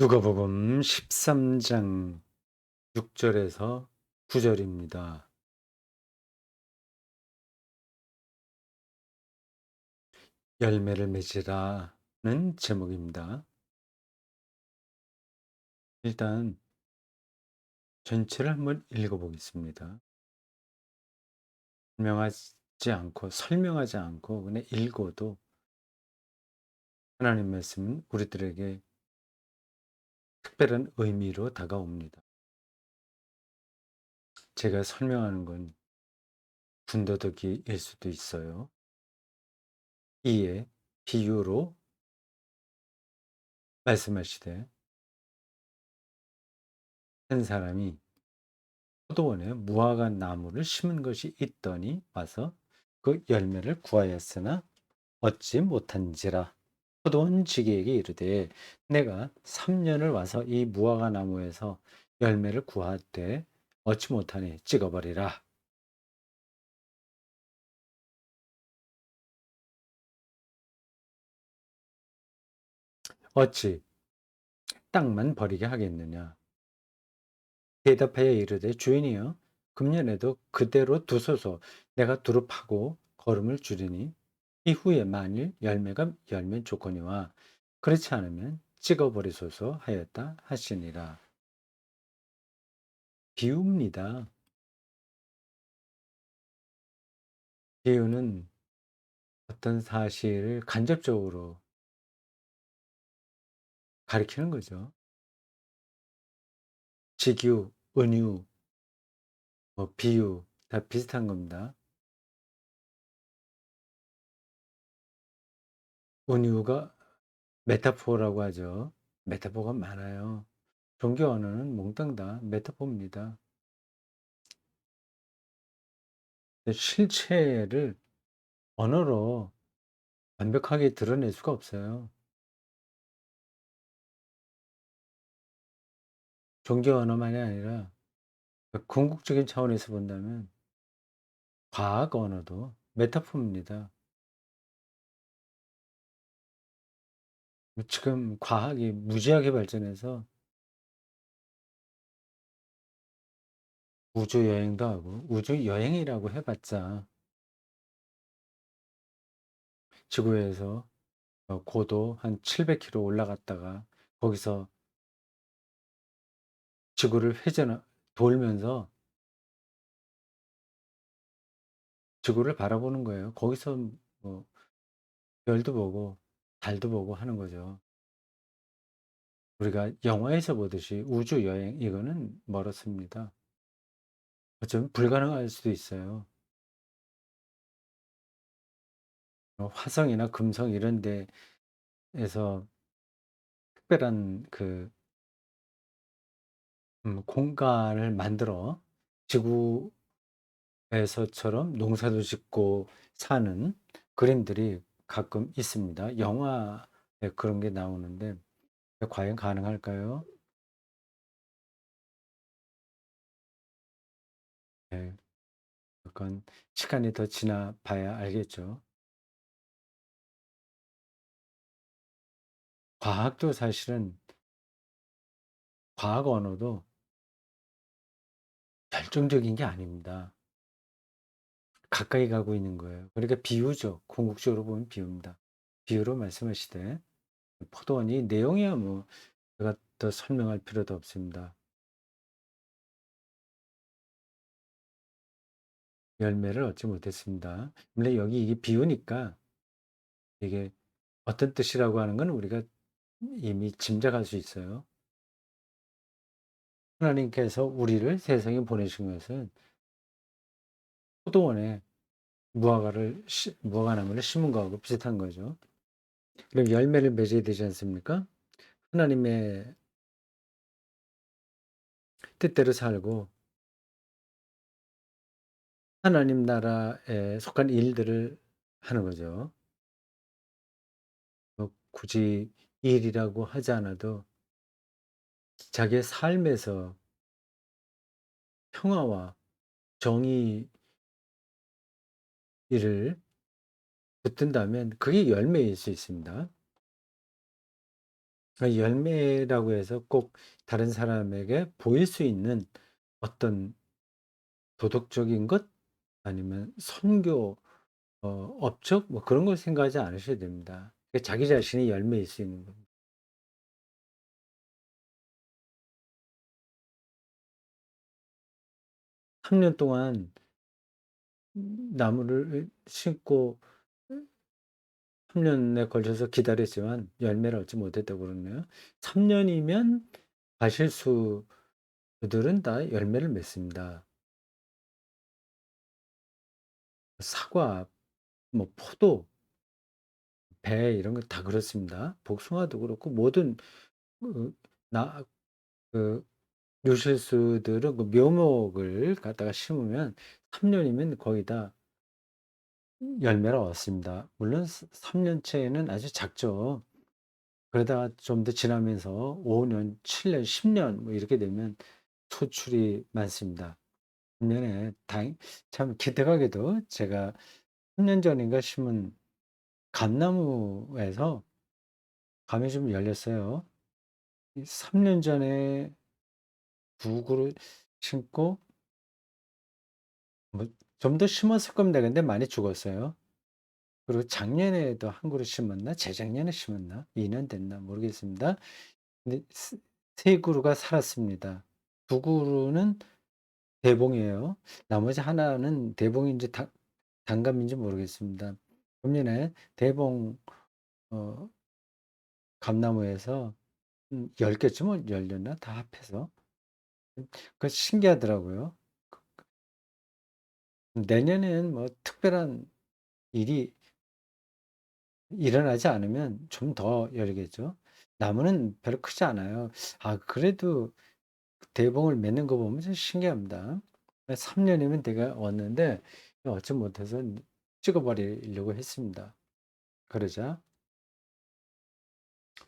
누가복음 13장 6절에서 9절입니다. 열매를 맺으라는 제목입니다. 일단 전체를 한번 읽어보겠습니다. 설명하지 않고 설명하지 않고 그냥 읽어도 하나님 말씀은 우리들에게 특별한 의미로 다가옵니다. 제가 설명하는 건 군더더기일 수도 있어요. 이에 비유로 말씀하시되 한 사람이 포도원에 무화과 나무를 심은 것이 있더니 와서 그 열매를 구하였으나 얻지 못한지라 포도원 지기에게 이르되 내가 3년을 와서 이 무화과 나무에서 열매를 구하되 얻지 못하니 찍어버리라. 어찌 땅만 버리게 하겠느냐? 대답하여 이르되 주인이여 금년에도 그대로 두소서 내가 두릅하고 걸음을 줄이니 이후에 만일 열매가 열면 좋거니와 그렇지 않으면 찍어버리소서 하였다 하시니라. 비유입니다. 비유는 어떤 사실을 간접적으로 가리키는 거죠. 직유, 은유, 뭐 비유 다 비슷한 겁니다. 은유가 메타포라고 하죠. 메타포가 많아요. 종교 언어는 몽땅 다 메타포입니다. 실체를 언어로 완벽하게 드러낼 수가 없어요. 종교 언어만이 아니라 그 궁극적인 차원에서 본다면 과학 언어도 메타포입니다. 지금 과학이 무지하게 발전해서 우주 여행도 하고 우주 여행이라고 해봤자 지구에서 어, 고도 한 700km 올라갔다가 거기서 지구를 회전 돌면서 지구를 바라보는 거예요. 거기서 뭐 별도 보고 달도 보고 하는 거죠. 우리가 영화에서 보듯이 우주 여행 이거는 멀었습니다. 어쩌면 불가능할 수도 있어요. 어, 화성이나 금성 이런 데에서 특별한 그 음 공간을 만들어 지구에서처럼 농사도 짓고 사는 그림들이 가끔 있습니다. 영화에 그런 게 나오는데 과연 가능할까요? 네. 그건 시간이 더 지나 봐야 알겠죠. 과학도 사실은 과학 언어도 결정적인 게 아닙니다. 가까이 가고 있는 거예요. 그러니까 비유죠. 궁극적으로 보면 비유입니다. 비유로 말씀하시되 포도원이 내용이야 뭐 제가 더 설명할 필요도 없습니다. 열매를 얻지 못했습니다. 근데 여기 이게 비유니까 이게 어떤 뜻이라고 하는 건 우리가 이미 짐작할 수 있어요. 하나님께서 우리를 세상에 보내신 것은 포도원에 무화과를 무화과 나무를 심은 거하고 비슷한 거죠. 그럼 열매를 맺어야 되지 않습니까? 하나님의 뜻대로 살고 하나님 나라에 속한 일들을 하는 거죠. 뭐 굳이 일이라고 하지 않아도 자기의 삶에서 평화와 정의 일을 붙든다면 그게 열매일 수 있습니다. 그러니까 열매라고 해서 꼭 다른 사람에게 보일 수 있는 어떤 도덕적인 것 아니면 선교 어 업적 뭐 그런 걸 생각하지 않으셔야 됩니다. 그 자기 자신이 열매일 수 있는 겁니다. 3년 동안 나무를 심고 3 년에 걸쳐서 기다렸지만 열매를 얻지 못했다고 그러네요. 3 년이면 과실수들은 다 열매를 맺습니다. 사과, 뭐 포도, 배 이런 거 다 그렇습니다. 복숭아도 그렇고 모든 그 나 그 요실수들은 그 묘목을 갖다가 심으면 3 년이면 거의 다 열매를 얻습니다. 물론 스3 년째는 아주 작죠. 그러다가 좀 더 지나면서 5 년, 7 년, 10년 뭐 이렇게 되면 소출이 많습니다. 반면에 다행 참 기특하게도 제가 3년 전인가 심은 감나무에서 감이 좀 열렸어요. 이 3년 전에 두 그루 심고 뭐 좀 더 심었을 겁니다. 근데 많이 죽었어요. 그리고 작년에도 한 그루 심었나 재작년에 심었나 2년 됐나 모르겠습니다. 근데 스3 그루가 살았습니다. 2 그루는 대봉이에요. 나머지 하나는 대봉인지 당 단감인지 모르겠습니다. 금년에 대봉 어 감나무에서 음 10 개쯤은 열렸나 다 합해서. 음그 신기하더라고요. 내년에는 뭐 특별한 일이 일어나지 않으면 좀 더 열리겠죠. 나무는 별로 크지 않아요. 아 그래도 대봉을 맺는 거 보면 좀 신기합니다. 3 년이면 내가 왔는데 얻지 못해서 찍어 버리려고 했습니다. 그러자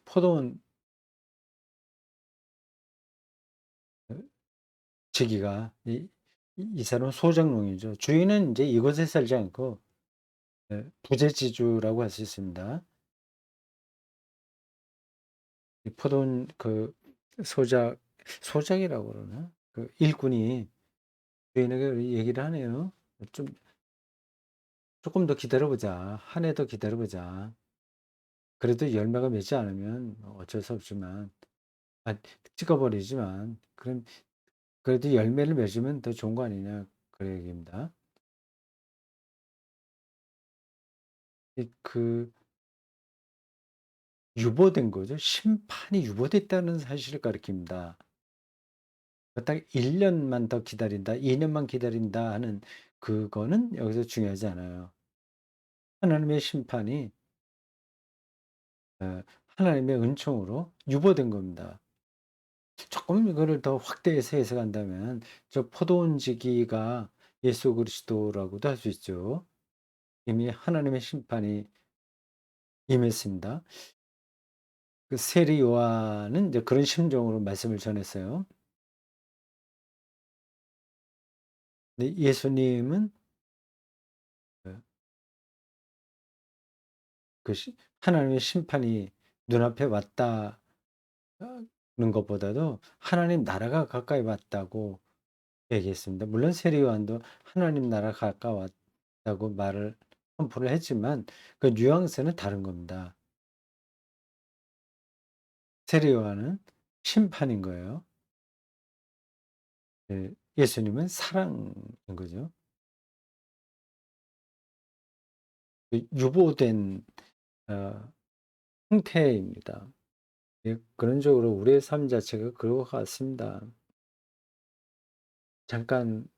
포도원 어 지기가 이 이 이 사람은 소장농이죠. 주인은 인제 이곳에 살지 않고 예 부재지주라고 할 수 있습니다. 이 포도원 그 소작 소작이라고 그러나? 그 일꾼이 주인에게 얘기를 하네요. 좀 "쪼끔 더 기다려 보자. 한해더 기다려 보자. 그래도 열매가 맺지 않으면 어쩔 수 없지만 아 찍어 버리지만 그럼 그래도 열매를 맺으면 더 좋은 거 아니냐." 그 얘기입니다. 이그 유보된 거죠. 심판이 유보됐다는 사실을 가리킵니다. 그딱1 년만 더 기다린다, 2 년만 기다린다 하는 그거는 여기서 중요하지 않아요. 하나님의 심판이 어 하나님의 은총으로 유보된 겁니다. 조금 이거를 더 확대해서 해석한다면 저 포도원지기가 예수 그리스도라고도 할 수 있죠. 이미 하나님의 심판이 임했습니다. 그 세리 요한은 이제 그런 심정으로 말씀을 전했어요. 근데 예수님은 그 하나님의 심판이 눈앞에 왔다는 것보다도 하나님 나라가 가까이 왔다고 얘기했습니다. 물론 세리 요한도 하나님 나라가 가까웠다고 말을 선포를 했지만 그 뉘앙스는 다른 겁니다. 세리 요한은 심판인 거예요. 예 예수님은 사랑인 거죠. 그 유보된 어 형태입니다. 예 근원적으로 우리의 삶 자체가 그런 것 같습니다. 잠깐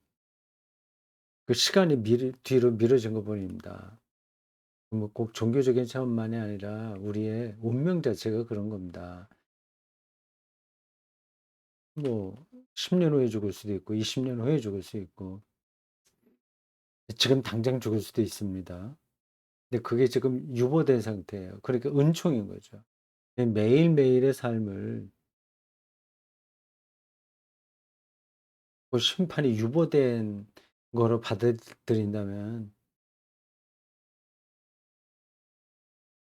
그 시간이 미리 뒤로 미뤄진 것 뿐입니다. 뭐 꼭 종교적인 차원만이 아니라 우리의 운명 자체가 그런 겁니다. 뭐 10년 후에 죽을 수도 있고 20년 후에 죽을 수 있고 지금 당장 죽을 수도 있습니다. 근데 그게 지금 유보된 상태예요. 그러니까 은총인 거죠. 예 매일매일의 삶을 그 심판이 유보된 거로 받아들인다면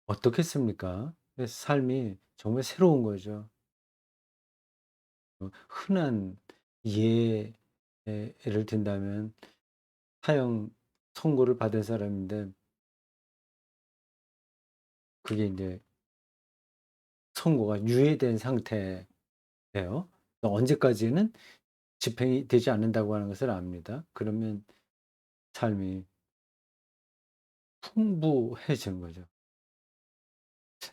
어떻겠습니까? 그래서 삶이 정말 새로운 거죠. 어 흔한 예를 든다면 사형 선고를 받은 사람인데 그게 인제 선고가 유예된 상태예요. 언제까지는 집행이 되지 않는다고 하는 것을 압니다. 그러면 삶이 풍부해지는 거죠.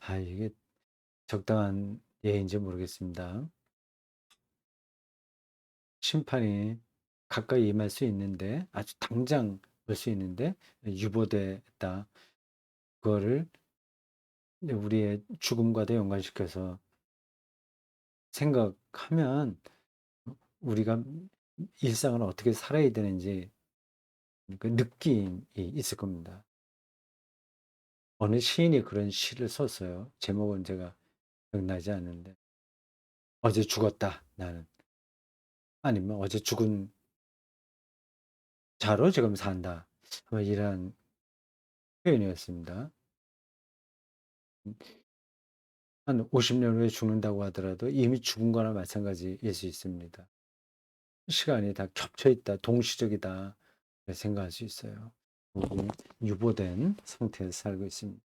아 이게 적당한 예인지 모르겠습니다. 심판이 가까이 임할 수 있는데 아주 당장 올 수 있는데 유보됐다. 그거를 우리의 죽음과도 연관시켜서 생각하면 어 우리가 일상을 어떻게 살아야 되는지 그 느낌이 있을 겁니다. 어느 시인이 그런 시를 썼어요. 제목은 제가 기억나지 않는데. "어제 죽었다 나는." 아니면 "어제 죽은" "자로 지금 산다." 뭐 이런 표현이었습니다. 음. 한 50년 후에 죽는다고 하더라도 이미 죽은 거나 마찬가지일 수 있습니다. 시간이 다 겹쳐 있다. 동시적이다. 그렇게 생각할 수 있어요. 유보된 상태에서 살고 있습니다.